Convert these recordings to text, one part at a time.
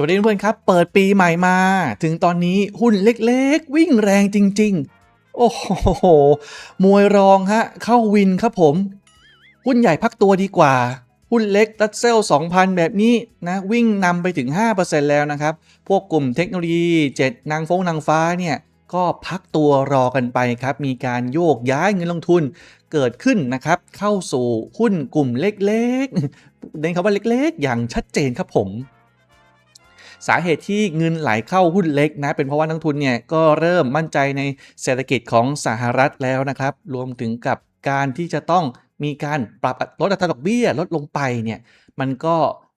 สวัสดีเพื่อนครับ เปิดปีใหม่มา ถึงตอนนี้หุ้นเล็กๆ วิ่งแรงจริง ๆ โอ้โห มวยรองฮะ เข้าวินครับผม หุ้นใหญ่พักตัวดีกว่า หุ้นเล็กตัดเซล 2,000 แบบนี้นะ วิ่งนำไปถึง 5%แล้วนะครับ พวกกลุ่มเทคโนโลยี 7 นางฟงนางฟ้าเนี่ย ก็พักตัวรอกันไปครับ มีการโยกย้ายเงินลงทุนเกิดขึ้นนะครับ เข้าสู่หุ้นกลุ่มเล็กๆเน้นคำว่าเล็กๆ อย่างชัดเจนครับผม สาเหตุที่เงินไหลเข้าหุ้นเล็กนะเป็นเพราะว่านักทุนเนี่ยก็เริ่มมั่นใจในเศรษฐกิจของสหรัฐแล้วนะครับ รวมถึงกับการที่จะต้องมีการปรับลดอัตราดอกเบี้ยลดลงไปเนี่ยมันก็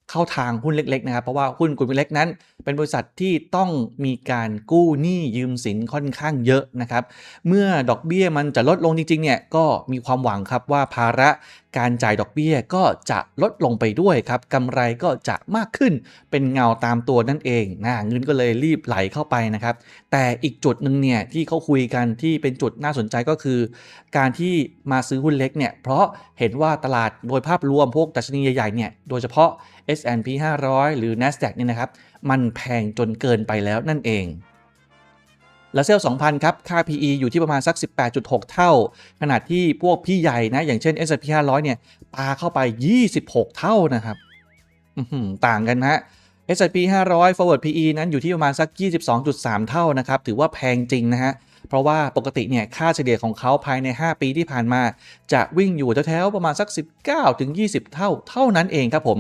เข้าทางหุ้นเล็กๆนะครับเพราะว่าหุ้นกลุ่มเล็กนั้น เป็นบริษัทที่ต้องมีการกู้หนี้ยืมสินค่อนข้างเยอะนะครับ เมื่อดอกเบี้ยมันจะลดลงจริงๆเนี่ยก็มีความหวังครับว่าภาระการจ่ายดอกเบี้ยก็จะลดลงไปด้วยครับกำไรก็จะมากขึ้นเป็นเงาตามตัวนั่นเองนะเงินก็เลยรีบไหลเข้าไปนะครับ แต่อีกจุดหนึ่งเนี่ยที่เขาคุยกันที่เป็นจุดน่าสนใจก็คือ การที่มาซื้อหุ้นเล็กเนี่ยเพราะเห็นว่าตลาดโดยภาพรวมพวกดัชนีใหญ่ๆเนี่ยโดยเฉพาะ S&P 500 หรือ NASDAQ เนี่ยนะครับมันแพงจนเกินไปแล้วนั่นเอง แล้วเซลล์2,000 ครับ ค่า PE อยู่ที่ประมาณสัก 18.6 เท่า ขนาดที่พวกพี่ใหญ่นะ อย่างเช่น S&P 500 เนี่ย ปาเข้าไป 26 เท่านะครับต่างกันนะ S&P 500 forward PE นั้นอยู่ที่ประมาณสัก 22.3 เท่านะครับ ถือว่าแพงจริงนะฮะ เพราะว่าปกติเนี่ย ค่าเฉลี่ยของเขาภายใน 5 ปีที่ผ่านมา จะวิ่งอยู่แถวๆประมาณสัก 19ถึง20 เท่า เท่านั้นเองครับผม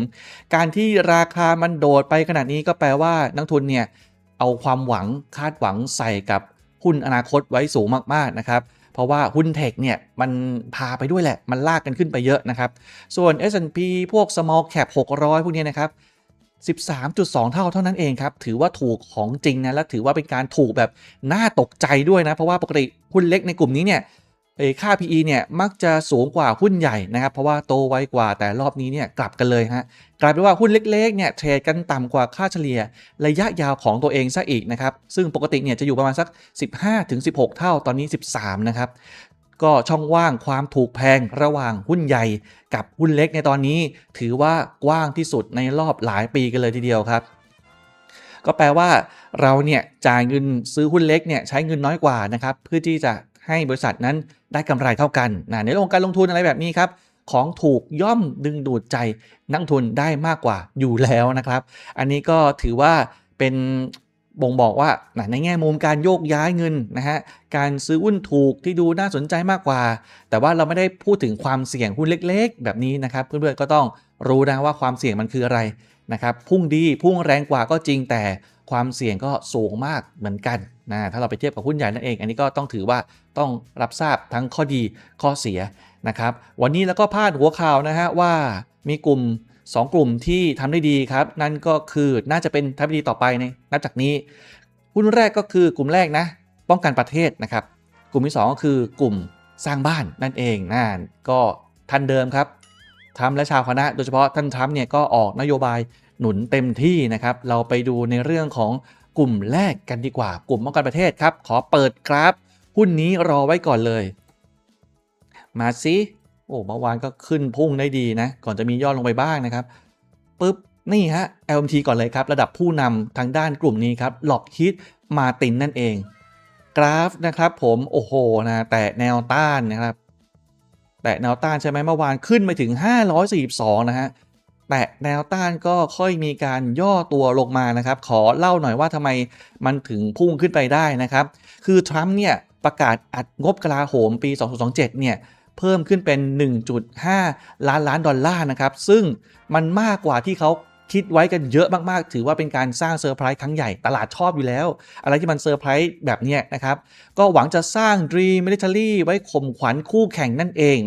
การที่ราคามันโดดไปขนาดนี้ก็แปลว่านักทุนเนี่ย เอาความหวังคาดหวังใส่กับหุ้นอนาคตไว้สูงมากๆนะครับเพราะว่าหุ้นเทคเนี่ยมันพาไปด้วยแหละ มันลากกันขึ้นไปเยอะนะครับ ส่วน S&P พวก small cap 600 พวกนี้นะครับ 13.2 เท่าเท่านั้นเองครับ ถือว่าถูกของจริงนะ และถือว่าเป็นการถูกแบบน่าตกใจด้วยนะ เพราะว่าปกติหุ้นเล็กในกลุ่มนี้เนี่ย ค่า PE เนี่ยมักจะสูงกว่าหุ้นใหญ่นะครับเพราะว่าโตไวกว่าแต่รอบนี้เนี่ยกลับกันเลยฮะกลายเป็นว่าหุ้นเล็กๆเนี่ยเทรดกันต่ำกว่าค่าเฉลี่ยระยะยาวของตัวเองซะอีกนะครับซึ่งปกติเนี่ยจะอยู่ประมาณสัก 15-16 เท่าตอนนี้ 13 นะครับก็ช่องว่างความถูกแพงระหว่างหุ้นใหญ่กับหุ้นเล็กในตอนนี้ ถือว่ากว้างที่สุดในรอบหลายปีกันเลยทีเดียวครับ ก็แปลว่าเราเนี่ยจ่ายเงินซื้อหุ้นเล็กเนี่ยใช้เงินน้อยกว่านะครับเพื่อที่จะให้บริษัทนั้น ได้กำไรเท่ากันนะในเรื่องของการลงทุนอะไรแบบนี้ครับของถูกย่อมดึงดูดใจนักทุนได้มากกว่าอยู่แล้วนะครับ อันนี้ก็ถือว่าเป็นบ่งบอกว่าในแง่มุมการโยกย้ายเงินนะฮะการซื้อหุ้นถูกที่ดูน่าสนใจมากกว่า แต่ว่าเราไม่ได้พูดถึงความเสี่ยงหุ้นเล็กๆ แบบนี้นะครับ เพื่อนๆก็ต้องรู้นะว่าความเสี่ยงมันคืออะไรนะครับพุ่งดีพุ่งแรงกว่าก็จริงแต่ ความเสี่ยงก็สูงมากเหมือนกันนะถ้าเราไปเทียบกับหุ้นใหญ่นั่นเอง อันนี้ก็ต้องถือว่าต้องรับทราบทั้งข้อดีข้อเสียนะครับวันนี้แล้วก็พาดหัวข่าวนะฮะว่ามีกลุ่ม 2 กลุ่มที่ทำได้ดีครับ นั่นก็คือน่าจะเป็นทำได้ดีต่อไปในนับจากนี้ หุ้นแรกก็คือกลุ่มแรกนะ ป้องกันประเทศนะครับ กลุ่มที่ 2 ก็คือกลุ่มสร้างบ้านนั่นเองนั่นก็ทันเดิมครับทรัมป์และชาวคณะโดยเฉพาะท่านทรัมป์เนี่ยก็ออกนโยบาย หนุนเต็มที่นะครับ เราไปดูในเรื่องของกลุ่มแรกกันดีกว่า กลุ่มป้องกันประเทศครับ ขอเปิดกราฟ หุ้นนี้รอไว้ก่อนเลย มาซิโอ้เมื่อวานก็ขึ้นพุ่งได้ดีนะ ก่อนจะมีย่อลงไปบ้างนะครับปุ๊บนี่ฮะ LMT ก่อนเลยครับ ระดับผู้นำทางด้านกลุ่มนี้ครับหลอกฮิตมาตินนั่นเอง กราฟนะครับผมโอ้โหนะแตะแนวต้านนะครับ แตะแนวต้านใช่ไหมเมื่อวานขึ้นไปถึง 542 นะฮะ แตะแนวต้านก็ค่อยมีการย่อตัวลงมานะครับ ขอเล่าหน่อยว่าทำไมมันถึงพุ่งขึ้นไปได้นะครับ คือทรัมป์เนี่ยประกาศอัดงบกลาโหมปี 2027 เนี่ยเพิ่มขึ้นเป็น 1.5 ล้านล้านดอลลาร์นะครับ ซึ่งมันมากกว่าที่เขาคิดไว้กันเยอะมากๆ ถือว่าเป็นการสร้างเซอร์ไพรส์ครั้งใหญ่ ตลาดชอบอยู่แล้ว อะไรที่มันเซอร์ไพรส์แบบนี้นะครับ ก็หวังจะสร้าง Dream Military ไว้ข่มขวัญคู่แข่งนั่นเอง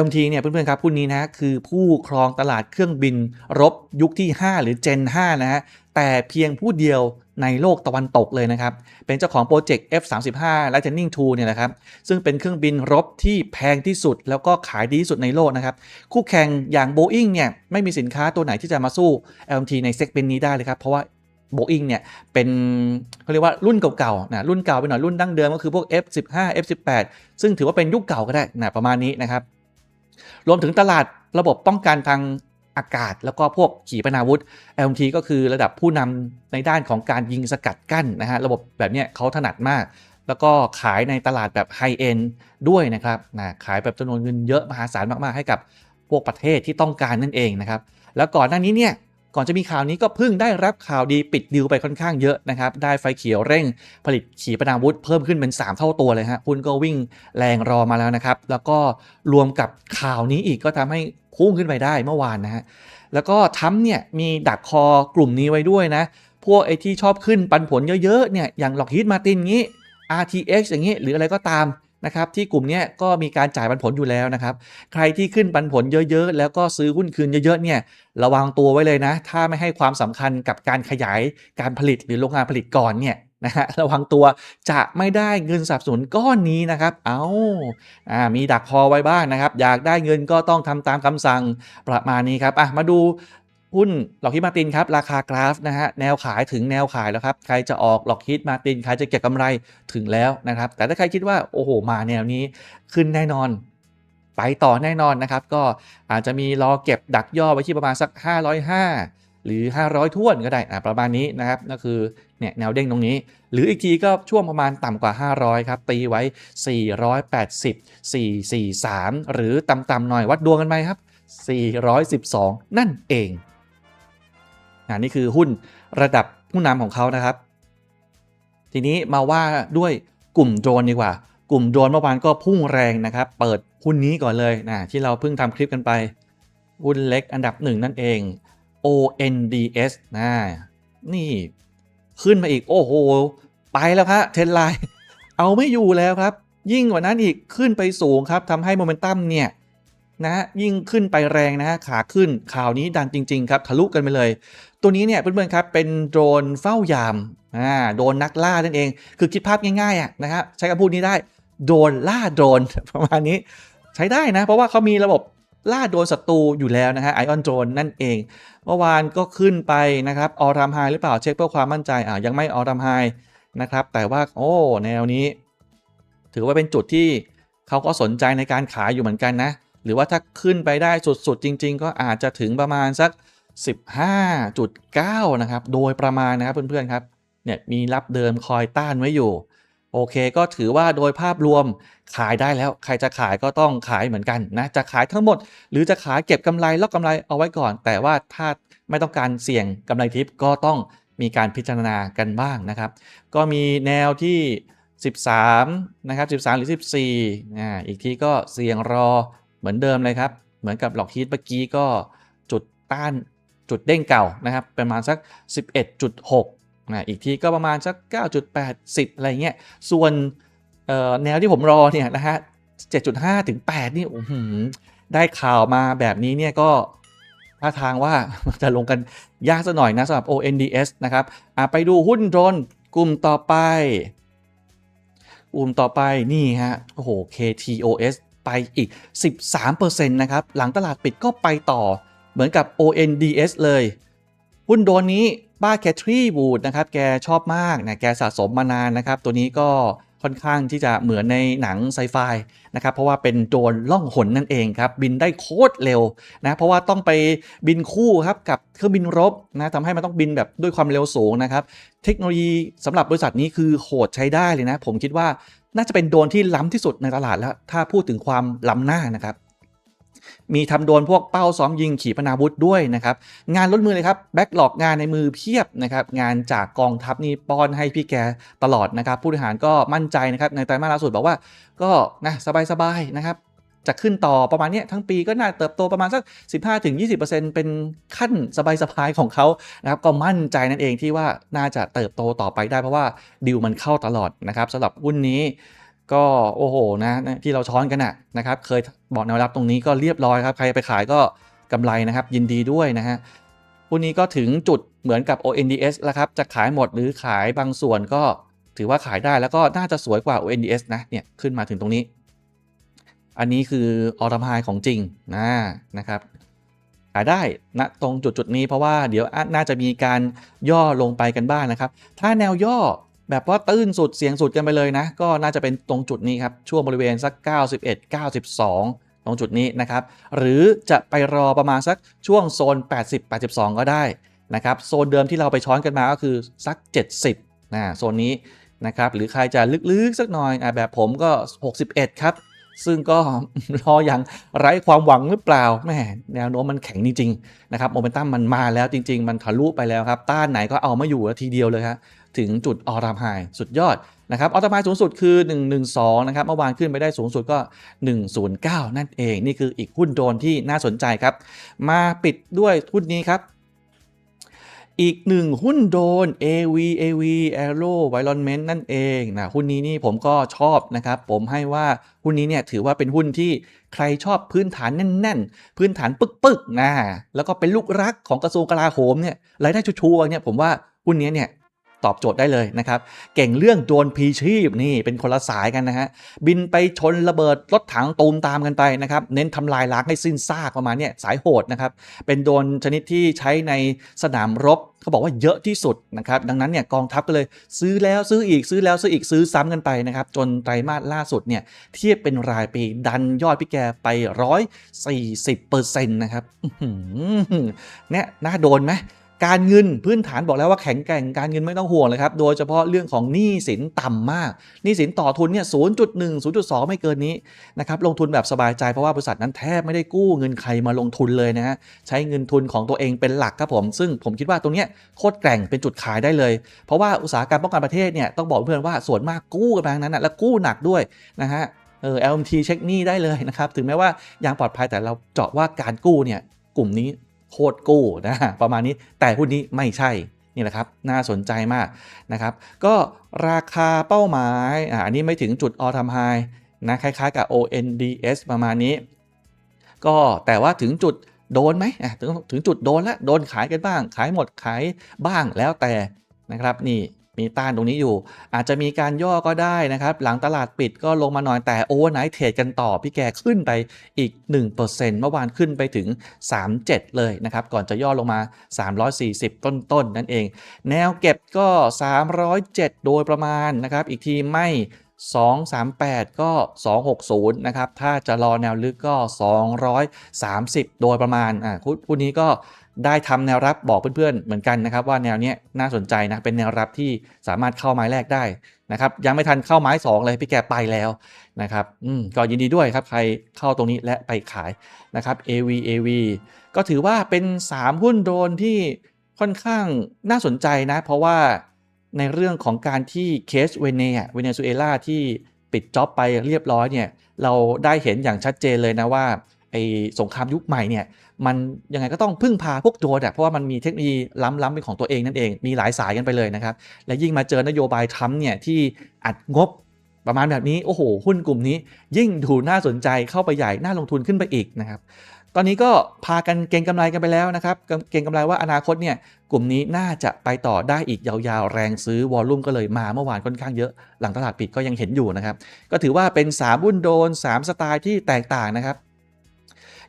LMT เนี่ยเพื่อนๆครับผู้นี้นะคือผู้ครองตลาดเครื่องบินรบยุคที่ 5 หรือ Gen 5 นะฮะแต่เพียงผู้เดียวในโลกตะวันตกเลยนะครับ เป็นเจ้าของโปรเจกต์ F35 Lightning II เนี่ยนะครับ ซึ่งเป็นเครื่องบินรบที่แพงที่สุด แล้วก็ขายดีที่สุดในโลกนะครับ คู่แข่งอย่าง Boeing เนี่ย ไม่มีสินค้าตัวไหนที่จะมาสู้ LMT ในเซกเมนต์นี้ได้เลยครับ เพราะว่า Boeing เนี่ยเป็นเขาเรียกว่ารุ่นเก่าๆนะรุ่นเก่าไปหน่อยรุ่นดั้งเดิมก็คือพวก F15 F18 ซึ่งถือว่าเป็นยุคเก่าก็ได้นะประมาณนี้นะครับ รวมถึงตลาดระบบป้องกันทางอากาศ แล้วก็พวกขีปนาวุธ LMT ก็คือระดับผู้นำในด้านของการยิงสกัดกั้นนะฮะระบบแบบเนี้ยเขาถนัดมาก แล้วก็ขายในตลาดแบบไฮเอ็นด้วยนะครับนะขายแบบจำนวนเงินเยอะมหาศาลมากๆ ให้กับพวกประเทศที่ต้องการนั่นเองนะครับแล้วก่อนหน้านี้เนี่ย ก่อนจะมีข่าวนี้ก็เพิ่งได้รับข่าวดีปิดดิวไปค่อนข้างเยอะนะครับ ได้ไฟเขียวเร่งผลิตขีปนาวุธเพิ่มขึ้นเป็น 3 เท่าตัวเลยฮะหุ้นก็วิ่งแรงรอมาแล้วนะครับ แล้วก็รวมกับข่าวนี้อีกก็ทำให้พุ่งขึ้นไปได้เมื่อวานนะฮะ แล้วก็ทั้มเนี่ยมีดักคอกลุ่มนี้ไว้ด้วยนะ พวกไอที่ชอบขึ้นปันผลเยอะๆเนี่ยอย่างหลอกฮิตมาตินงี้ RTX อย่างงี้หรืออะไรก็ตาม นะครับที่กลุ่มเนี้ยก็มีการจ่ายปันผลอยู่แล้วนะครับใครที่ขึ้นปันผลเยอะๆ แล้วก็ซื้อหุ้นคืนเยอะๆเนี่ยระวังตัวไว้เลยนะ ถ้าไม่ให้ความสำคัญกับการขยายการผลิตหรือโรงงานผลิตก่อนเนี่ยนะฮะระวังตัวจะไม่ได้เงินสนับสนุนก้อนนี้นะครับ เอาอ่ามีดักคอไว้บ้างนะครับ อยากได้เงินก็ต้องทำตามคำสั่งประมาณนี้ครับอะมาดู หุ้นหลอกฮิตมาตินครับราคากราฟนะฮะแนวขายถึงแนวขายแล้วครับใครจะออกหลอกฮิตมาตินใครจะเก็บกำไรถึงแล้วนะครับ แต่ถ้าใครคิดว่าโอ้โหมาแนวนี้ขึ้นแน่นอนไปต่อแน่นอนนะครับ ก็อาจจะมีรอเก็บดักย่อไว้ที่ประมาณสัก 505 หรือ 500ท้วนก็ได้ประมาณนี้นะครับ ก็คือเนี่ยแนวเด้งตรงนี้ หรืออีกทีก็ช่วงประมาณต่ำกว่า 500 ครับ ตีไว้ 480 443 หรือต่ำๆหน่อยวัดดวงกันไหมครับ 412 นั่นเอง อันนี่คือหุ้นระดับผู้นำของเขานะครับ ทีนี้มาว่าด้วยกลุ่มโดรนดีกว่า กลุ่มโดรนเมื่อวานก็พุ่งแรงนะครับ เปิดหุ้นนี้ก่อนเลยนะที่เราเพิ่งทำคลิปกันไป หุ้นเล็กอันดับหนึ่งนั่นเอง ONDS นะนี่ขึ้นมาอีกโอ้โห ไปแล้วครับเทนไลน์เอาไม่อยู่แล้วครับ ยิ่งกว่านั้นอีกขึ้นไปสูงครับทำให้โมเมนตัมเนี่ย นะยิ่งขึ้นไปแรงนะฮะขาขึ้นข่าวนี้ดันจริง ๆ ครับทะลุกันไปเลย ตัวนี้เนี่ยเพื่อนๆครับเป็นโดรนเฝ้ายามอ่าโดรนนักล่านั่นเอง คือคิดภาพง่ายๆอะนะครับใช้คำพูดนี้ได้โดรนล่าโดรนประมาณนี้ ใช้ได้นะ เพราะว่าเขามีระบบล่าโดนศัตรูอยู่แล้วนะฮะไอออนโดรนนั่นเอง เมื่อวานก็ขึ้นไปนะครับออรามไฮหรือเปล่าเช็คเพื่อความมั่นใจอ่ายังไม่ออรามไฮนะครับ แต่ว่าโอ้แนวนี้ ถือว่าเป็นจุดที่เขาก็สนใจในการขายอยู่เหมือนกันนะ หรือว่าถ้าขึ้นไปได้สุด ๆ จริง ๆ ก็อาจจะถึงประมาณสัก 15.9 นะครับ โดยประมาณนะครับเพื่อนๆครับ เนี่ยมีรับเดิมคอยต้านไว้อยู่ โอเคก็ถือว่าโดยภาพรวมขายได้แล้ว ใครจะขายก็ต้องขายเหมือนกันนะ จะขายทั้งหมด หรือจะขายเก็บกำไรล็อกกำไรเอาไว้ก่อน แต่ว่าถ้าไม่ต้องการเสี่ยงกำไรทิปก็ต้องมีการพิจารณากันบ้างนะครับ ก็มีแนวที่ 13 นะครับ 13 หรือ 14อ่าอีกทีก็เสี่ยงรอ เหมือนเดิมเลยครับ เหมือนกับหลอกฮีทเมื่อกี้ก็จุดต้านจุดเด้งเก่านะครับประมาณสัก 11.6นะอีกทีก็ประมาณสัก 9.8 10 อะไรเงี้ยส่วนแนวที่ผมรอเนี่ยนะฮะ 7.5 ถึง 8 นี่ได้ข่าวมาแบบนี้เนี่ยก็ท่าทางว่าจะลงกันยากสักหน่อยนะสำหรับ ONDS นะครับไปดูหุ้นโดรนกลุ่มต่อไปกลุ่มต่อไปนี่ฮะโอ้โห KTOS ไปอีก 13%นะครับ หลังตลาดปิดก็ไปต่อ เหมือนกับ ONDS เลย หุ้นโดนนี้บ้าแคทรีบูดนะครับ แกชอบมากนะแกสะสมมานานนะครับ ตัวนี้ก็ค่อนข้างที่จะเหมือนในหนังไซไฟนะครับ เพราะว่าเป็นโดรนล่องหนนั่นเองครับ บินได้โคตรเร็วนะ เพราะว่าต้องไปบินคู่ครับกับเครื่องบินรบนะทำให้มันต้องบินแบบด้วยความเร็วสูงนะครับ เทคโนโลยีสำหรับบริษัทนี้คือโหดใช้ได้เลยนะ ผมคิดว่า น่าจะเป็นโดนที่ล้ำที่สุดในตลาดแล้ว ถ้าพูดถึงความล้าหน้านะครับ มีทำโดนพวกเป้าซ้อมยิงขีปนาวุธด้วยนะครับ งานลดมือเลยครับแบ็กหลอกงานในมือเพียบนะครับ งานจากกองทัพนี่ป้อนให้พี่แกตลอดนะครับ ผู้บริหารก็มั่นใจนะครับ ในไตรมาสล่าสุดบอกว่าก็นะสบายๆนะครับ จะขึ้นต่อประมาณนี้ทั้งปีก็น่าเติบโตประมาณสัก 15-20%เป็นขั้นสบายๆของเขานะครับก็มั่นใจนั่นเองที่ว่าน่าจะเติบโตต่อไปได้เพราะว่าดิวมันเข้าตลอดนะครับสำหรับหุ้นนี้ก็โอ้โหนะที่เราช้อนกันนะนะครับ เคยบอกแนวรับตรงนี้ก็เรียบร้อยครับใครไปขายก็กำไรนะครับ ยินดีด้วยนะฮะหุ้นนี้ก็ถึงจุดเหมือนกับ ONDS แล้วครับ จะขายหมดหรือขายบางส่วนก็ถือว่าขายได้แล้วก็น่าจะสวยกว่า ONDS นะเนี่ยขึ้นมาถึงตรงนี้ อันนี้คือออทมายของจริงนะนะครับขายได้นะตรงจุดจุดนี้เพราะว่าเดี๋ยวน่าจะมีการย่อลงไปกันบ้างนะครับ ถ้าแนวย่อแบบว่าตื้นสุดเสียงสุดกันไปเลยนะ ก็น่าจะเป็นตรงจุดนี้ครับ ช่วงบริเวณสัก 91 92 ตรงจุดนี้นะครับ หรือจะไปรอประมาณสักช่วงโซน 80-82 ก็ได้นะครับ โซนเดิมที่เราไปช้อนกันมาก็คือสัก 70นะโซนนี้นะครับ หรือใครจะลึกๆสักหน่อยอะแบบผมก็ 61 ครับ ซึ่งก็รออย่างไร้ความหวังหรือเปล่าแม่แนวโน้มมันแข็งจริงๆนะครับโมเมนตัมมันมาแล้วจริง ๆ มันทะลุไปแล้วครับ ต้านไหนก็เอาไม่อยู่ทีเดียวเลยครับถึงจุดออรามไฮสุดยอดนะครับออรามไฮสูงสุดคือ 112 นะครับ เมื่อวานขึ้นไปได้สูงสุดก็ 109 นั่นเอง นี่คืออีกหุ้นโดนที่น่าสนใจครับ มาปิดด้วยหุ้นนี้ครับ อีกหนึ่งหุ้นโดน AV AV Aero Environment นั่นเองนะหุ้นนี้นี่ผมก็ชอบนะครับ ผมให้ว่าหุ้นนี้เนี่ยถือว่าเป็นหุ้นที่ใครชอบพื้นฐานแน่น ๆ พื้นฐานปึกๆนะแล้วก็เป็นลูกรักของกระทรวงกลาโหมเนี่ยรายได้ชัวร์ๆเนี่ยผมว่าหุ้นนี้เนี่ย ตอบโจทย์ได้เลยนะครับ เก่งเรื่องโดนพีชีพนี่เป็นคนละสายกันนะฮะ บินไปชนระเบิดรถถังตูมตามกันไปนะครับ เน้นทำลายล้างให้สิ้นซากประมาณนี้สายโหดนะครับ เป็นโดนชนิดที่ใช้ในสนามรบเขาบอกว่าเยอะที่สุดนะครับ ดังนั้นเนี่ยกองทัพก็เลยซื้อแล้วซื้ออีกซื้อแล้วซื้ออีกซื้อซ้ำกันไปนะครับ จนไตรมาสล่าสุดเนี่ยเทียบเป็นรายปีดันยอดพี่แกไป 140เปอร์เซ็นต์นะครับเนี่ยน่าโดนไหม การเงินพื้นฐานบอกแล้วว่าแข็งแกร่งการเงินไม่ต้องห่วงเลยครับ โดยเฉพาะเรื่องของหนี้สินต่ำมาก หนี้สินต่อทุนเนี่ย0.1 0.2ไม่เกินนี้นะครับ ลงทุนแบบสบายใจเพราะว่าบริษัทนั้นแทบไม่ได้กู้เงินใครมาลงทุนเลยนะฮะ ใช้เงินทุนของตัวเองเป็นหลักครับผม ซึ่งผมคิดว่าตรงเนี้ยโคตรแกร่งเป็นจุดขายได้เลย เพราะว่าอุตสาหกรรมป้องกันประเทศเนี่ยต้องบอกเพื่อนว่าส่วนมากกู้กันมาทั้งนั้นนะและกู้หนักด้วยนะฮะ เออ LMT เช็คหนี้ได้เลยนะครับ ถึงแม้ว่ายังปลอดภัยแต่เราเจาะว่าการกู้เนี่ยกลุ่มนี้ โคตรกู้นะประมาณนี้แต่หุ้นนี้ไม่ใช่นี่แหละครับน่าสนใจมากนะครับ ก็ราคาเป้าหมายอ่าอันนี้ไม่ถึงจุดออทามไฮนะคล้ายๆกับ ONDS ประมาณนี้ ก็แต่ว่าถึงจุดโดนไหมอะถึงถึงจุดโดนแล้วโดนขายกันบ้าง ขายหมดขายบ้างแล้วแต่นะครับนี่ มีต้านตรงนี้อยู่ อาจจะมีการย่อก็ได้นะครับ หลังตลาดปิดก็ลงมาหน่อยแต่โอเวอร์ไนท์เทรดกันต่อ พี่แกขึ้นไปอีก 1%เมื่อวานขึ้นไปถึง 37 เลยนะครับ ก่อนจะย่อลงมา 340 ต้นๆนนั่นเอง แนวเก็บก็ 307 โดยประมาณนะครับ อีกทีไม่ 238 ก็ 260 นะครับ ถ้าจะรอแนวลึกก็ 230 โดยประมาณ อ่าคู่นี้ก็ ได้ทำแนวรับบอกเพื่อนๆ เหมือนกันนะครับว่าแนวเนี้ยน่าสนใจนะเป็นแนวรับที่สามารถเข้าไม้แรกได้นะครับยังไม่ทันเข้าไม้ 2 เลยพี่แกไปแล้วนะครับอืมก็ยินดีด้วยครับใครเข้าตรงนี้และไปขายนะครับ AV AV ก็ถือว่าเป็น 3 หุ้นโดนที่ค่อนข้างน่าสนใจนะ เพราะว่าในเรื่องของการที่เคสเวเนเวเนซุเอลาที่ปิดจ็อบไปเรียบร้อยเนี่ยเราได้เห็นอย่างชัดเจนเลยนะว่าไอ้สงครามยุคใหม่เนี่ย มันยังไงก็ต้องพึ่งพาพวกโดรนอะเพราะว่ามันมีเทคโนโลยีล้ำๆเป็นของตัวเองนั่นเอง มีหลายสายกันไปเลยนะครับ และยิ่งมาเจอนโยบายทรัมป์เนี่ยที่อัดงบประมาณแบบนี้ โอ้โห หุ้นกลุ่มนี้ ยิ่งดูน่าสนใจเข้าไปใหญ่ น่าลงทุนขึ้นไปอีกนะครับ ตอนนี้ก็พากันเก็งกำไรกันไปแล้วนะครับ เก็งกำไรว่าอนาคตเนี่ยกลุ่มนี้น่าจะไปต่อได้อีกยาวๆ แรงซื้อวอลลุ่มก็เลยมาเมื่อวานค่อนข้างเยอะ หลังตลาดปิดก็ยังเห็นอยู่นะครับ ก็ถือว่าเป็น3หุ้นโดน 3 สไตล์ที่แตกต่างนะครับ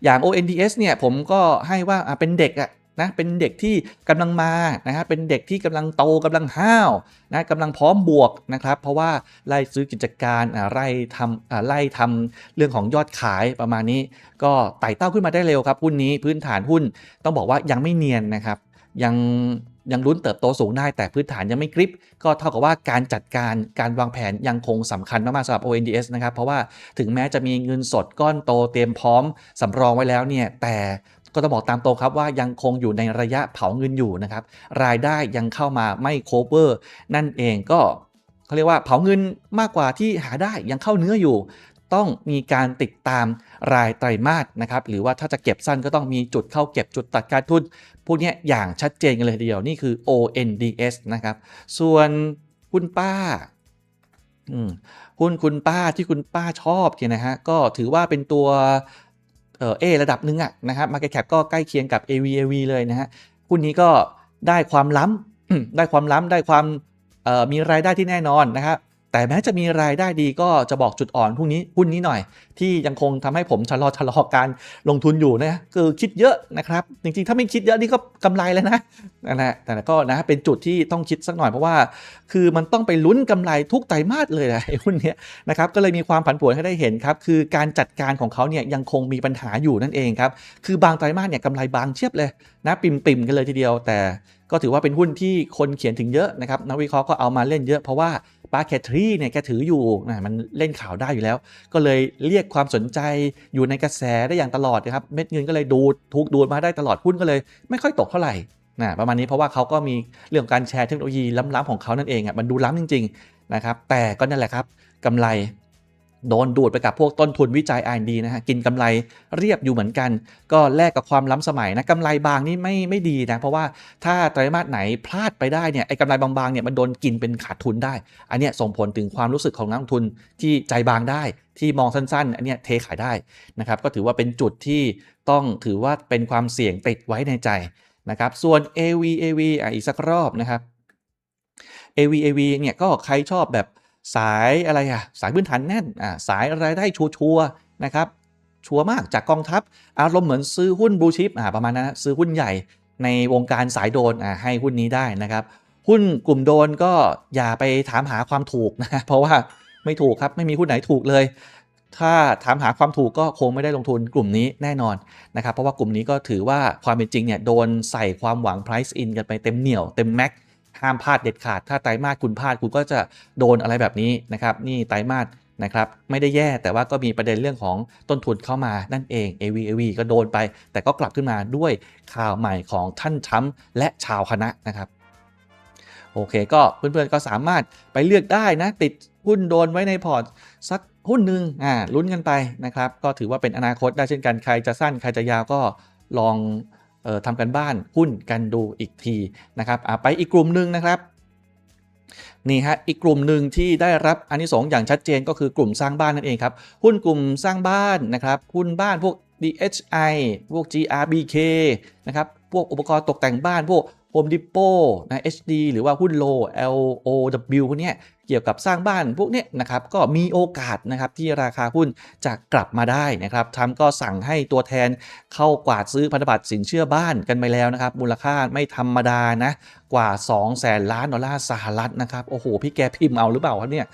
อย่าง ONDS เนี่ยผมก็ให้ว่าอะเป็นเด็กอะนะเป็นเด็กที่กำลังมานะฮะเป็นเด็กที่กำลังโตกำลังห้าวนะกำลังพร้อมบวกนะครับเพราะว่าไล่ซื้อกิจการอ่าไล่ทำอ่าไล่ทำเรื่องของยอดขายประมาณนี้ ก็ไต่เต้าขึ้นมาได้เร็วครับหุ้นนี้พื้นฐานหุ้นต้องบอกว่ายังไม่เนียนนะครับยัง ยังลุ้นเติบโตสูงได้แต่พื้นฐานยังไม่กริป ก็เท่ากับว่าการจัดการการวางแผนยังคงสำคัญมากๆสำหรับ ONDS นะครับ เพราะว่าถึงแม้จะมีเงินสดก้อนโตเตรียมพร้อมสำรองไว้แล้วเนี่ยแต่ก็ต้องบอกตามตรงครับว่ายังคงอยู่ในระยะเผาเงินอยู่นะครับ รายได้ยังเข้ามาไม่ cover นั่นเองก็เขาเรียกว่าเผาเงินมากกว่าที่หาได้ยังเข้าเนื้ออยู่ ต้องมีการติดตามรายไตรมาสนะครับหรือว่าถ้าจะเก็บสั้นก็ต้องมีจุดเข้าเก็บจุดตัดการทุนพวกนี้อย่างชัดเจนกันเลยทีเดียวนี่คือ ONDS นะครับส่วนหุ้นป้าหุ้นคุณป้าที่คุณป้าชอบเนี่ยนะฮะก็ถือว่าเป็นตัวเออระดับหนึ่งอะนะครับ Market Cap ก็ใกล้เคียงกับ AVAV เลยนะฮะหุ้นนี้ก็ได้ความล้ำได้ความล้ำได้ความมีรายได้ที่แน่นอนนะครับ แต่แม้จะมีรายได้ดีก็จะบอกจุดอ่อนพวกนี้หุ้นนี้หน่อย ที่ยังคงทำให้ผมชะลอชะลอการลงทุนอยู่นะคือคิดเยอะนะครับ จริงๆ ถ้าไม่คิดเยอะนี่ก็กำไรแล้วนะนั่นแหละแต่ก็นะเป็นจุดที่ต้องคิดสักหน่อยเพราะว่า คือมันต้องไปลุ้นกำไรทุกไตรมาสเลยนะไอ้หุ้นนี้นะครับก็เลยมีความผันผวนให้ได้เห็นครับคือการจัดการของเขาเนี่ยยังคงมีปัญหาอยู่นั่นเองครับคือบางไตรมาสเนี่ยกำไรบางเชียบเลยนะปิ่มๆกันเลยทีเดียวแต่ ก็ถือว่าเป็นหุ้นที่คนเขียนถึงเยอะนะครับนักวิเคราะห์ก็เอามาเล่นเยอะเพราะว่าปาแคทรีเนี่ยแกถืออยู่นะมันเล่นข่าวได้อยู่แล้ว ก็เลยเรียกความสนใจอยู่ในกระแสได้อย่างตลอดนะครับเม็ดเงินก็เลยดูดถูกดูดมาได้ตลอดหุ้นก็เลย ไม่ค่อยตกเท่าไหร่นะประมาณนี้เพราะว่าเขาก็มีเรื่องของการแชร์เทคโนโลยีล้ำๆของเขานั่นเองอะมันดูล้ำจริง ๆ นะครับ แต่ก็นั่นแหละครับกำไร โดนดูดไปกับพวกต้นทุนวิจัย R&D นะฮะกินกำไรเรียบอยู่เหมือนกัน ก็แลกกับความล้ำสมัยนะกำไรบางนี่ไม่ไม่ดีนะเพราะว่าถ้าไตรมาสไหนพลาดไปได้เนี่ยไอ้กำไรบางๆเนี่ยมันโดนกินเป็นขาดทุนได้ อันเนี้ยส่งผลถึงความรู้สึกของนักลงทุนที่ใจบางได้ที่มองสั้นๆ อันเนี้ยเทขายได้นะครับก็ถือว่าเป็นจุดที่ต้องถือว่าเป็นความเสี่ยงติดไว้ในใจนะครับส่วน AVAV อะอีกสักรอบนะครับ AVAV เนี่ยก็ใครชอบแบบ สายอะไรอะสายพื้นฐานแน่นอ่าสายรายได้ชัวร์ๆนะครับ ชัวร์มากจากกองทัพ อารมณ์เหมือนซื้อหุ้นบลูชิปอ่าประมาณนั้นนะซื้อหุ้นใหญ่ในวงการสายโดนอ่าให้หุ้นนี้ได้นะครับ หุ้นกลุ่มโดนก็อย่าไปถามหาความถูกนะเพราะว่าไม่ถูกครับไม่มีหุ้นไหนถูกเลย ถ้าถามหาความถูกก็คงไม่ได้ลงทุนกลุ่มนี้แน่นอนนะครับเพราะว่ากลุ่มนี้ก็ถือว่าความเป็นจริงเนี่ยโดนใส่ความหวัง price in กันไปเต็มเหนี่ยวเต็มแม็ก ห้ามพลาดเด็ดขาด ถ้าไตรมาสคุณพลาดคุณก็จะโดนอะไรแบบนี้นะครับ นี่ไตรมาสนะครับไม่ได้แย่แต่ว่าก็มีประเด็นเรื่องของต้นทุนเข้ามานั่นเอง AV AV ก็โดนไป แต่ก็กลับขึ้นมาด้วยข่าวใหม่ของท่านทรัมป์และชาวคณะนะครับ โอเคก็เพื่อนๆก็สามารถไปเลือกได้นะ ติดหุ้นโดนไว้ในพอร์ตสักหุ้นหนึ่งอ่าลุ้นกันไปนะครับ ก็ถือว่าเป็นอนาคตได้เช่นกันใครจะสั้นใครจะยาวก็ลอง ทำกันบ้านหุ้นกันดูอีกทีนะครับไปอีกกลุ่มหนึ่งนะครับนี่ฮะอีกกลุ่มหนึ่งที่ได้รับอันนี้สองอย่างชัดเจนก็คือกลุ่มสร้างบ้านนั่นเองครับ หุ้นกลุ่มสร้างบ้านนะครับหุ้นบ้านพวก DHI พวก GRBK นะครับ พวกอุปกรณ์ตกแต่งบ้าน พวก Home Depot นะ HD หรือว่าหุ้นโล LOW พวกนี้เกี่ยวกับสร้างบ้านพวกนี้นะครับก็มีโอกาสนะครับที่ราคาหุ้นจะกลับมาได้นะครับทำก็สั่งให้ตัวแทนเข้ากวาดซื้อพันธบัตรสินเชื่อบ้านกันไปแล้วนะครับ มูลค่าไม่ธรรมดานะกว่า2แสนล้านดอลลาร์สหรัฐนะครับ โอ้โห พี่แกพิมพ์เอาหรือเปล่าครับเนี่ย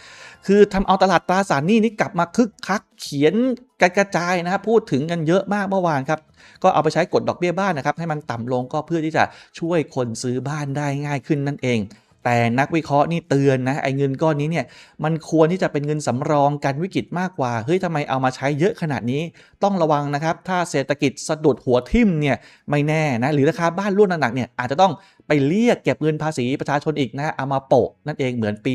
คือทำเอาตลาดตราสารหนี้นี่กลับมาคึกคักเขียนกระจายนะครับ พูดถึงกันเยอะมากเมื่อวานครับ ก็เอาไปใช้กดดอกเบี้ยบ้านนะครับให้มันต่ำลงก็เพื่อที่จะช่วยคนซื้อบ้านได้ง่ายขึ้นนั่นเองแต่นักวิเคราะห์นี่เตือนนะไอ้เงินก้อนนี้เนี่ยมันควรที่จะเป็นเงินสำรองกันวิกฤตมากกว่าเฮ้ยทำไมเอามาใช้เยอะขนาดนี้ต้องระวังนะครับ ถ้าเศรษฐกิจสะดุดหัวทิ่มเนี่ยไม่แน่นะหรือราคาบ้านร่วงหนักๆเนี่ยอาจจะต้องไปเรียกเก็บเงินภาษีประชาชนอีกนะเอามาโปะนั่นเองเหมือนปี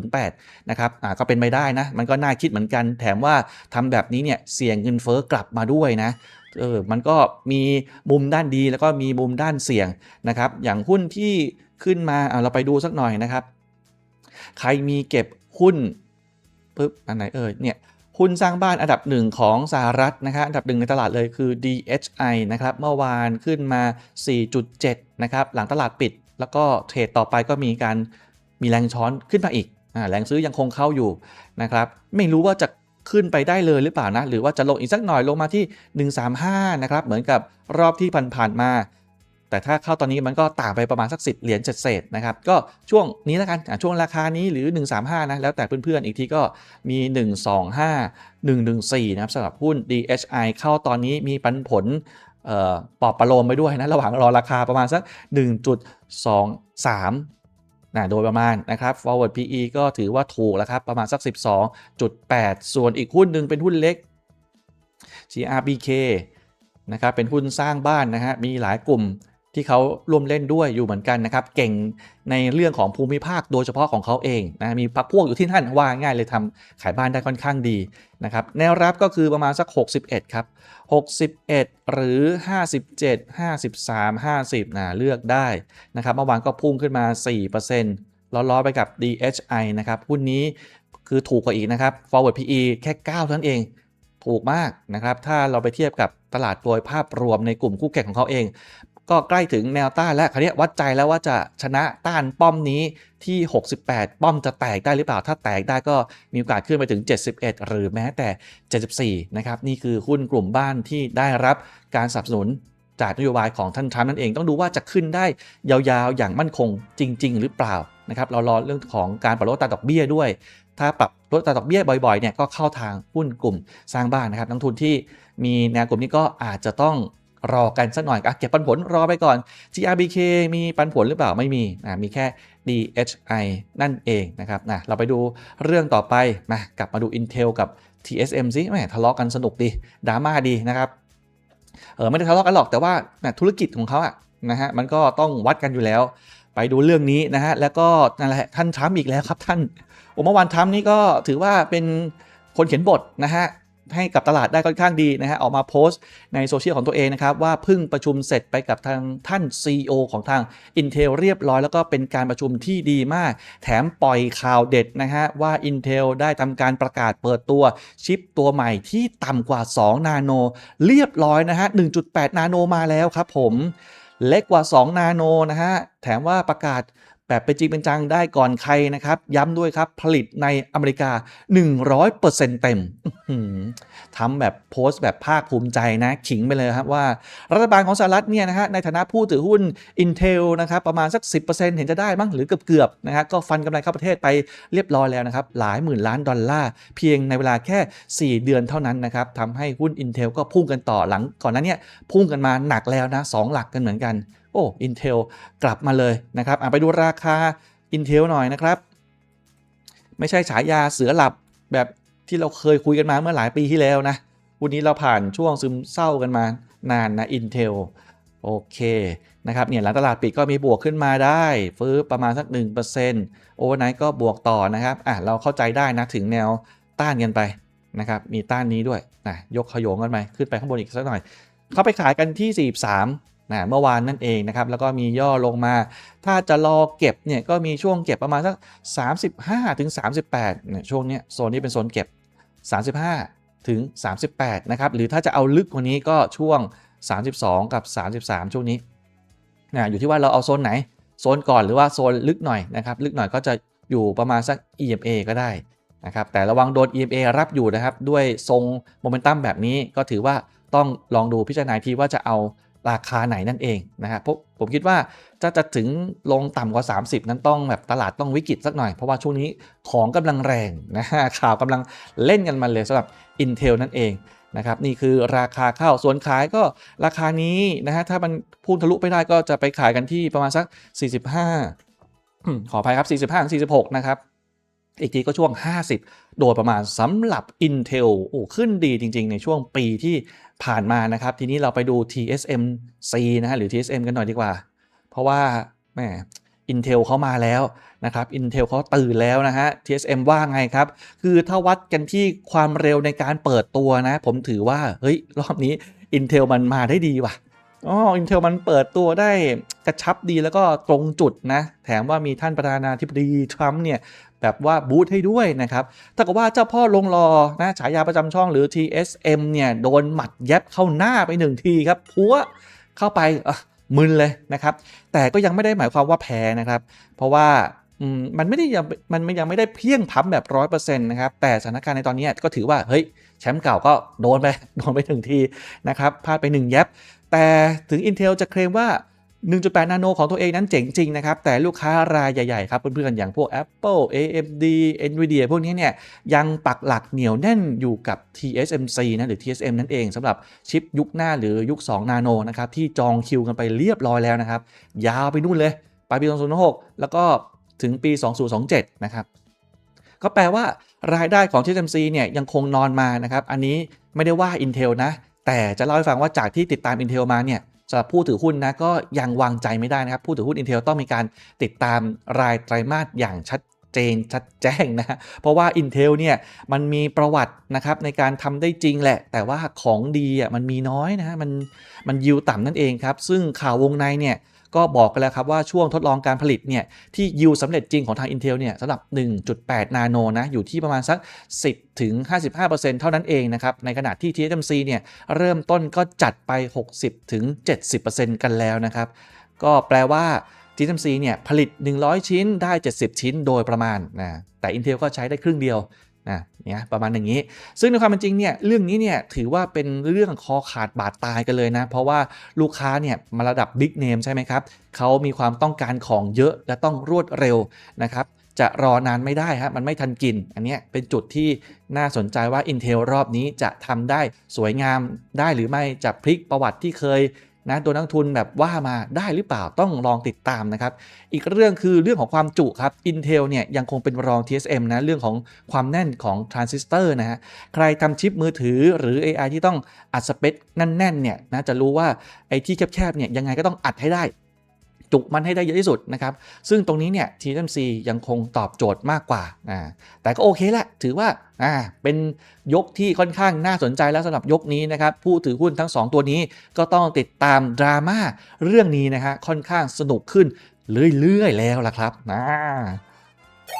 2008 นะครับอ่าก็เป็นไปได้นะ มันก็น่าคิดเหมือนกัน แถมว่าทำแบบนี้เนี่ยเสี่ยงเงินเฟ้อกลับมาด้วยนะ เออมันก็มีมุมด้านดีแล้วก็มีมุมด้านเสี่ยงนะครับ อย่างหุ้นที่ขึ้นมาเอาเราไปดูสักหน่อยนะครับ ใครมีเก็บหุ้นปึ๊บอันไหนเอ่ยเนี่ยหุ้นสร้างบ้านอันดับหนึ่งของสหรัฐนะครับอันดับหนึ่งในตลาดเลยคือ DHI นะครับเมื่อวานขึ้นมา 4.7 นะครับ หลังตลาดปิด แล้วก็เทรดต่อไปก็มีการมีแรงช้อนขึ้นมาอีกอแรงซื้อยังคงเข้าอยู่นะครับ ไม่รู้ว่าจะ ขึ้นไปได้เลยหรือเปล่านะ หรือว่าจะลงอีกสักหน่อยลงมาที่ 135 นะครับ เหมือนกับรอบที่ผ่านๆมา แต่ถ้าเข้าตอนนี้มันก็ต่างไปประมาณสัก 10 เหรียญเศษนะครับ ก็ช่วงนี้แล้วกันช่วงราคานี้หรือ 135 นะ แล้วแต่เพื่อนๆ อีกทีก็มี 125 114 นะครับสำหรับหุ้น DHI เข้าตอนนี้มีปันผลปอบประโลมไปด้วยนะ ระหว่างรอราคาประมาณสัก 1.23 นะโดยประมาณนะครับ forward PE ก็ถือว่าถูกแล้วครับ ประมาณสัก 12.8 ส่วนอีกหุ้นหนึ่งเป็นหุ้นเล็ก CRBK นะครับเป็นหุ้นสร้างบ้านนะฮะมีหลายกลุ่ม ที่เขาร่วมเล่นด้วยอยู่เหมือนกันนะครับ เก่งในเรื่องของภูมิภาคโดยเฉพาะของเขาเองนะมีพักพวกอยู่ที่นั่นว่าง่ายเลยทำขายบ้านได้ค่อนข้างดีนะครับแนวรับก็คือประมาณสัก 61 ครับ 61 หรือ 57 53 50นะเลือกได้นะครับเมื่อวานก็พุ่งขึ้นมา 4%ล้อๆไปกับ DHI นะครับหุ้นนี้คือถูกกว่าอีกนะครับ forward PE แค่9เท่านั้นเองถูกมากนะครับ ถ้าเราไปเทียบกับตลาดโดยภาพรวมในกลุ่มคู่แข่งของเขาเอง ก็ใกล้ถึงแนวต้านแล้วคราวนี้วัดใจแล้วว่าจะชนะต้านป้อมนี้ที่ 68 ป้อมจะแตกได้หรือเปล่า ถ้าแตกได้ก็มีโอกาสขึ้นไปถึง 71 หรือแม้แต่ 74 นะครับ นี่คือหุ้นกลุ่มบ้านที่ได้รับการสนับสนุนจากนโยบายของท่านทรัมป์นั่นเองต้องดูว่าจะขึ้นได้ยาวๆ อย่างมั่นคงจริง ๆ หรือเปล่านะครับเรารอเรื่องของการปรับลดอัตาดอกเบี้ยด้วย ถ้าปรับลดอัตาดอกเบี้ยบ่อยๆเนี่ยก็เข้าทางหุ้นกลุ่มสร้างบ้านนะครับนักทุนที่มีแนวกลุ่มนี้ก็อาจจะต้อง รอกันสักหน่อยอเก็บปันผลรอไปก่อน GRBK มีปันผลหรือเปล่าไม่มีนะมีแค่ DHI นั่นเองนะครับนะเราไปดูเรื่องต่อไปมากลับมาดู Intel กับ TSM ซิแหมทะเลาะกันสนุกดีดราม่าดีนะครับเออไม่ได้ทะเลาะกันหรอกแต่ว่าธุรกิจของเขาอะนะฮะมันก็ต้องวัดกันอยู่แล้ว ไปดูเรื่องนี้นะฮะแล้วก็นั่นแหละท่านทรัมป์อีกแล้วครับท่านโอ้เมื่อวานทรัมป์นี่ก็ถือว่าเป็นคนเขียนบทนะฮะ ให้กับตลาดได้ค่อนข้างดีนะฮะออกมาโพสต์ในโซเชียลของตัวเองนะครับ ว่าเพิ่งประชุมเสร็จไปกับทางท่าน CEO ของทาง Intel เรียบร้อย แล้วก็เป็นการประชุมที่ดีมาก แถมปล่อยข่าวเด็ดนะฮะว่า Intel ได้ทำการประกาศเปิดตัวชิปตัวใหม่ที่ต่ำกว่า 2 นาโน เรียบร้อยนะฮะ 1.8 นาโนมาแล้วครับผมเล็กกว่า 2 นาโนนะฮะ แถมว่าประกาศ แบบเป็นจริงเป็นจังได้ก่อนใครนะครับ ย้ำด้วยครับ ผลิตในอเมริกา 100%เต็มทำแบบโพสต์แบบภาคภูมิใจนะขิงไปเลยครับว่า รัฐบาลของสหรัฐเนี่ยนะฮะในฐานะผู้ถือหุ้น Intel นะครับประมาณสัก 10%เห็นจะได้มั้งหรือเกือบๆนะฮะก็ฟันกำไรเข้าประเทศไปเรียบร้อยแล้วนะครับ หลายหมื่นล้านดอลลาร์ เพียงในเวลาแค่ 4 เดือนเท่านั้นนะครับทำให้หุ้น Intel ก็พุ่งกันต่อหลังก่อนหนั้นเนี่ยพุ่งกันมาหนักแล้วนะสองหลักกันเหมือนกัน โอ้ Intel กลับมาเลยนะครับไปดูราคา Intel หน่อยนะครับ ไม่ใช่ฉายาเสือหลับแบบที่เราเคยคุยกันมาเมื่อหลายปีที่แล้วนะ วันนี้เราผ่านช่วงซึมเศร้ากันมานานนะ Intel โอเคนะครับเนี่ยหลังตลาดปิดก็มีบวกขึ้นมาได้ ฟื้นประมาณสัก 1%โอเวอร์ไนท์ก็บวกต่อนะครับอะเราเข้าใจได้นะถึงแนวต้านกันไปนะครับมีต้านนี้ด้วยนะยกขยงกันไปขึ้นไปข้างบนอีกสักหน่อยเข้าไปขายกันที่ 43 นะเมื่อวานนั่นเองนะครับแล้วก็มีย่อลงมา ถ้าจะรอเก็บเนี่ยก็มีช่วงเก็บประมาณสัก 35ถึง38เนี่ยช่วงเนี้ยโซนนี้เป็นโซนเก็บ 35ถึง38นะครับหรือถ้าจะเอาลึกกว่านี้ก็ช่วง 32 กับ 33 ช่วงนี้นะอยู่ที่ว่าเราเอาโซนไหนโซนก่อนหรือว่าโซนลึกหน่อยนะครับลึกหน่อยก็จะอยู่ประมาณสัก EMA ก็ได้นะครับแต่ระวังโดน EMA รับอยู่นะครับด้วยทรงโมเมนตัมแบบนี้ก็ถือว่าต้องลองดูพิจารณาทีว่าจะเอา ราคาไหนนั่นเองนะครับผมคิดว่าจะจะถึงลงต่ำกว่า 30 นั้นต้องแบบตลาดต้องวิกฤตสักหน่อย เพราะว่าช่วงนี้ของกำลังแรงนะฮะข่าวกำลังเล่นกันมาเลยสำหรับ Intel นั่นเองนะครับนี่คือราคาเข้าส่วนขายก็ราคานี้นะฮะถ้ามันพุ่งทะลุไปได้ก็จะไปขายกันที่ประมาณสัก 45 ขออภัยครับ 45 46 นะครับ อีกทีก็ช่วง 50 โดยประมาณสำหรับ Intel โอ้ขึ้นดีจริง ๆ ในช่วงปีที่ผ่านมานะครับ ทีนี้เราไปดู TSMC นะฮะหรือ TSM กันหน่อยดีกว่า เพราะว่าแหม Intel เขามาแล้วนะครับ Intel เขาตื่นแล้วนะฮะ TSM ว่าไงครับ คือถ้าวัดกันที่ความเร็วในการเปิดตัวนะ ผมถือว่า เฮ้ย รอบนี้ Intel มันมาได้ดีว่ะอ๋อ Intel มันเปิดตัวได้กระชับดีแล้วก็ตรงจุดนะ แถมว่ามีท่านประธานาธิบดีทรัมป์เนี่ย แบบว่าบูธให้ด้วยนะครับถ้ากับว่าเจ้าพ่อลงรอนะฉายาประจำช่องหรือ TSM เนี่ยโดนหมัดแยบเข้าหน้าไปหนึ่งทีครับพัวเข้าไปมึนเลยนะครับ แต่ก็ยังไม่ได้หมายความว่าแพ้นะครับ เพราะว่ามันไม่ได้ยังมันยังไม่ได้เพียงพั้มแบบร้อยเปอร์เซ็นต์นะครับแต่สถานการณ์ในตอนนี้ก็ถือว่าเฮ้ยแชมป์เก่าก็โดนไปโดนไปถึงทีนะครับพลาดไป1แยบแต่ถึง Intel จะเคลมว่า 1.8 นาโนของตัวเองนั้นเจ๋งจริงนะครับ แต่ลูกค้ารายใหญ่ๆครับเพื่อนๆ อย่างพวก Apple AMD Nvidia พวกนี้เนี่ยยังปักหลักเหนียวแน่นอยู่กับ TSMC นะหรือ TSM นั่นเองสำหรับชิปยุคหน้าหรือยุค 2 นาโนนะครับ ที่จองคิวกันไปเรียบร้อยแล้วนะครับ ยาวไปนู่นเลยไปปี 2006 แล้วก็ถึงปี 2027 นะครับก็แปลว่ารายได้ของ TSMC เนี่ยยังคงนอนมานะครับอันนี้ไม่ได้ว่า Intel นะแต่จะเล่าให้ฟังว่าจากที่ติดตาม Intel มาเนี่ย สำหรับผู้ถือหุ้นนะก็ยังวางใจไม่ได้นะครับ ผู้ถือหุ้น Intel ต้องมีการติดตามรายไตรมาสอย่างชัดเจนชัดแจ้งนะฮะเพราะว่า Intel เนี่ยมันมีประวัตินะครับในการทำได้จริงแหละ แต่ว่าของดีอะมันมีน้อยนะฮะมันมันยิวต่ำนั่นเองครับ ซึ่งข่าววงในเนี่ย ก็บอกกันแล้วครับว่าช่วงทดลองการผลิตเนี่ยที่ยิวสำเร็จจริงของทาง Intel เนี่ยสำหรับ 1.8 นาโนนะอยู่ที่ประมาณสัก 10 ถึง 55%เท่านั้นเองนะครับ ในขณะที่ TSMC เนี่ยเริ่มต้นก็จัดไป 60 ถึง 70%กันแล้วนะครับ ก็แปลว่า TSMC เนี่ยผลิต 100 ชิ้นได้ 70 ชิ้นโดยประมาณนะแต่ Intel ก็ใช้ได้ครึ่งเดียว นะเนี่ยประมาณอย่างนี้ ซึ่งในความเป็นจริงเนี่ยเรื่องนี้เนี่ยถือว่าเป็นเรื่องคอขาดบาดตายกันเลยนะ เพราะว่าลูกค้าเนี่ยมาระดับบิ๊กเนมใช่ไหมครับเขามีความต้องการของเยอะและต้องรวดเร็วนะครับจะรอนานไม่ได้ฮะมันไม่ทันกิน อันเนี้ยเป็นจุดที่น่าสนใจว่า Intel รอบนี้จะทำได้สวยงามได้หรือไม่จะพลิกประวัติที่เคย นะตัวนักทุนแบบว่ามาได้หรือเปล่าต้องลองติดตามนะครับ อีกเรื่องคือเรื่องของความจุครับ Intel เนี่ยยังคงเป็นรอง TSM นะเรื่องของความแน่นของทรานซิสเตอร์นะฮะใครทำชิปมือถือหรือ AI ที่ต้องอัดสเปคแน่นๆเนี่ยนะจะรู้ว่าไอ้ที่แคบๆเนี่ยยังไงก็ต้องอัดให้ได้ จุมันให้ได้เยอะที่สุดนะครับ ซึ่งตรงนี้เนี่ย TSMC ยังคงตอบโจทย์มากกว่าอ่าแต่ก็โอเคแหละ ถือว่าอ่าเป็นยกที่ค่อนข้างน่าสนใจแล้วสำหรับยกนี้นะครับ ผู้ถือหุ้นทั้ง 2 ตัวนี้ก็ต้องติดตามดราม่าเรื่องนี้นะฮะค่อนข้างสนุกขึ้นเรื่อยๆแล้วล่ะครับนะ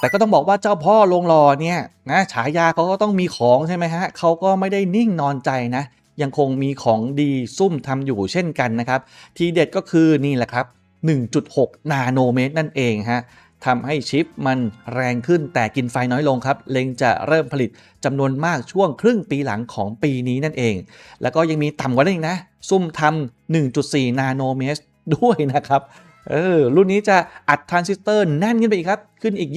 แต่ก็ต้องบอกว่าเจ้าพ่อลงรอเนี่ยนะฉายาเขาก็ต้องมีของใช่ไหมฮะเขาก็ไม่ได้นิ่งนอนใจนะ ยังคงมีของดีซุ่มทำอยู่เช่นกันนะครับ ทีเด็ดก็คือนี่แหละครับ 1.6 นาโนเมตรนั่นเองฮะทำให้ชิปมันแรงขึ้นแต่กินไฟน้อยลงครับ เล็งจะเริ่มผลิตจำนวนมากช่วงครึ่งปีหลังของปีนี้นั่นเอง แล้วก็ยังมีต่ำกว่านั้นอีกนะ ซุ่มทำ1.4 นาโนเมตรด้วยนะครับ เออรุ่นนี้จะอัดทรานซิสเตอร์แน่นขึ้นไปอีกครับ ขึ้นอีก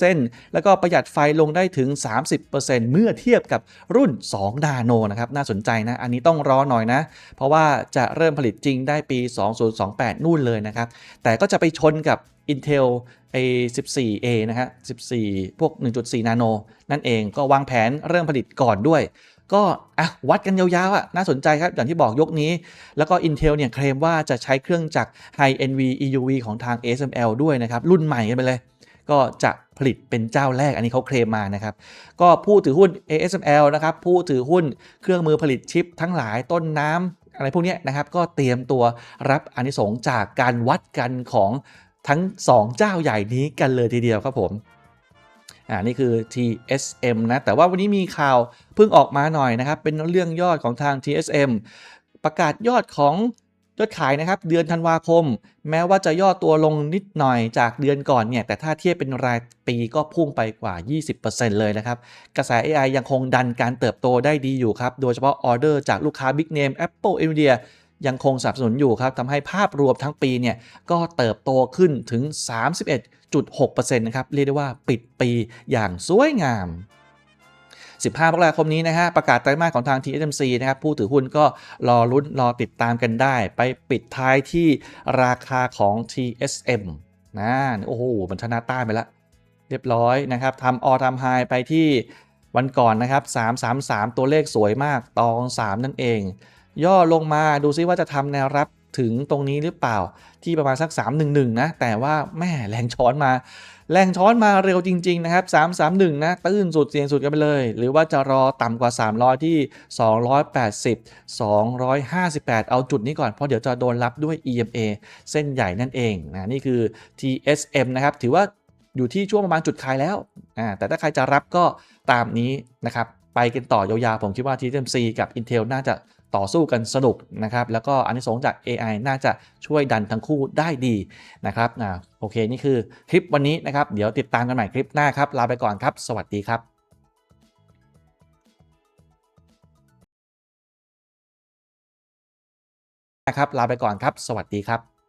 20%แล้วก็ประหยัดไฟลงได้ถึง 30%เมื่อเทียบกับรุ่น 2 นาโนนะครับ น่าสนใจนะ อันนี้ต้องรอหน่อยนะ เพราะว่าจะเริ่มผลิตจริงได้ปี 2028 นู่นเลยนะครับ แต่ก็จะไปชนกับ Intel ไอ 14A นะฮะ 14 พวก 1.4 นาโนนั่นเองก็วางแผนเริ่มผลิตก่อนด้วย ก็อะวัดกันยาวๆอะน่าสนใจครับ อย่างที่บอกยกนี้ แล้วก็ Intel เนี่ยเคลมว่าจะใช้เครื่องจักร High NV EUV ของทาง ASML ด้วยนะครับ รุ่นใหม่กันไปเลย ก็จะผลิตเป็นเจ้าแรกอันนี้เขาเคลมมานะครับ ก็ผู้ถือหุ้น ASML นะครับผู้ถือหุ้นเครื่องมือผลิตชิปทั้งหลายต้นน้ำอะไรพวกนี้นะครับก็เตรียมตัวรับอนิสงส์จากการวัดกันของทั้ง 2 เจ้าใหญ่นี้กันเลยทีเดียวครับผม อ่านี่คือ TSM นะ แต่ว่าวันนี้มีข่าวเพิ่งออกมาหน่อยนะครับ เป็นเรื่องยอดของทาง TSM ประกาศยอดของยอดขายนะครับ เดือนธันวาคม แม้ว่าจะย่อตัวลงนิดหน่อยจากเดือนก่อนเนี่ย แต่ถ้าเทียบเป็นรายปีก็พุ่งไปกว่า 20%เลยนะครับ กระแส AI ยังคงดันการเติบโตได้ดีอยู่ครับ โดยเฉพาะออเดอร์จากลูกค้า Big Name Apple Nvidia ยังคงสนับสนุนอยู่ครับทำให้ภาพรวมทั้งปีเนี่ยก็เติบโตขึ้นถึง 31 31.6%นะครับ เรียกได้ว่าปิดปีอย่างสวยงาม 15มกราคมนี้นะฮะประกาศไตรมาสของทาง TSMC นะครับ ผู้ถือหุ้นก็รอลุ้นรอติดตามกันได้ ไปปิดท้ายที่ราคาของ TSM นะโอ้โหมันชนะต้านไปแล้ว เรียบร้อยนะครับทำออทำไฮไปที่วันก่อนนะครับ 333 ตัวเลขสวยมากตอง 3 นั่นเอง ย่อลงมาดูซิว่าจะทำแนวรับ ถึงตรงนี้หรือเปล่าที่ประมาณสัก 311 นะ แต่ว่าแม่แรงช้อนมา แรงช้อนมาเร็วจริง ๆ นะครับ 331 นะ ตื้นสุดเสียงสุดกันไปเลย หรือว่าจะรอต่ำกว่า 300 ที่ 280 258 เอาจุดนี้ก่อนเพราะเดี๋ยวจะโดนรับด้วย EMA เส้นใหญ่นั่นเองนะนี่คือ TSM นะครับ ถือว่าอยู่ที่ช่วงประมาณจุดขายแล้วอ่าแต่ถ้าใครจะรับก็ตามนี้นะครับไปกันต่อยาวๆ ผมคิดว่า TSMC กับ Intel น่าจะ ต่อสู้กันสนุกนะครับ แล้วก็อันนี้สงจาก AI น่าจะช่วยดันทั้งคู่ได้ดีนะครับอ่าโอเค นี่คือคลิปวันนี้นะครับ เดี๋ยวติดตามกันใหม่คลิปหน้าครับ ลาไปก่อนครับ สวัสดีครับนะครับลาไปก่อนครับ สวัสดีครับ